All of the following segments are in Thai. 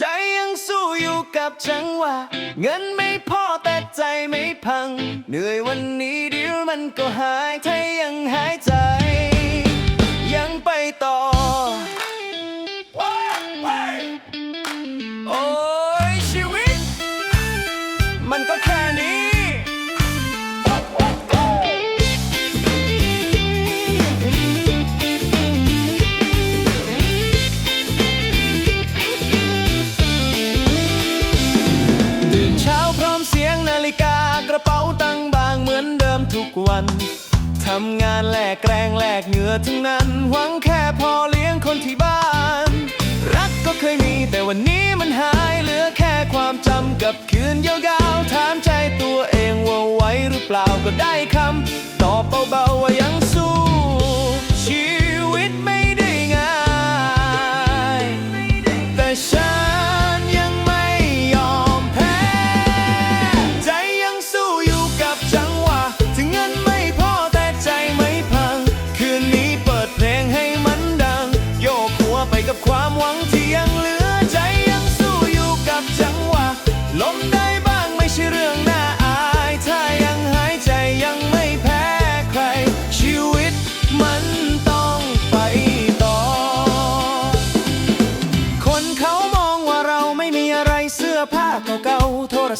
ใจยังสู้อยู่กับจังหวะเงินไม่พอแต่ใจไม่พัง เหนื่อยวันนี้เดี๋ยวมันก็หายถ้ายังหายใจ วัน ทำงานแลกแรงแลกเหงื่อทั้งนั้น หวังแค่พอเลี้ยงคนที่บ้าน รักก็เคยมีแต่วันนี้มันหายเหลือแค่ความจำกับคืนยาวๆถามใจตัวเองว่าไหวหรือเปล่าก็ได้คำตอบเบาๆว่ายังสู้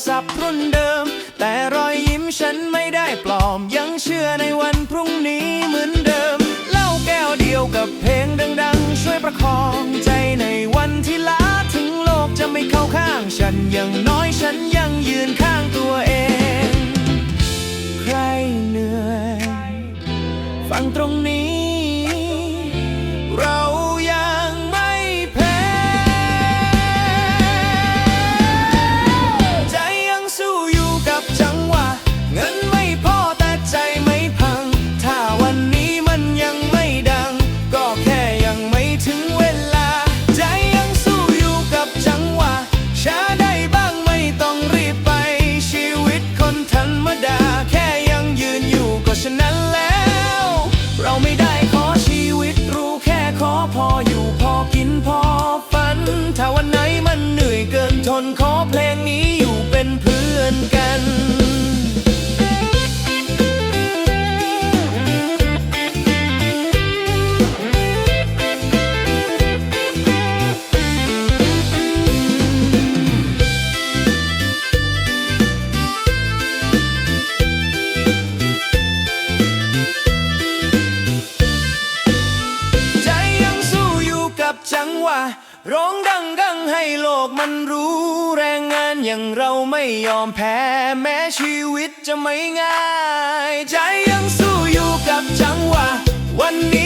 ศัพท์รุ่นเดิม แต่รอยยิ้มฉันไม่ได้ปลอม ยังเชื่อในวันพรุ่งนี้เหมือนเดิม เล่าแก้วเดียวกับเพลงดัง ๆ ช่วย ขอเพลงนี้ ร้องดังดังๆให้โลกมันรู้แรงงานอย่างเราไม่ยอมแพ้ แม้ชีวิตจะไม่ง่าย ใจยังสู้อยู่กับจังหวะ วันนี้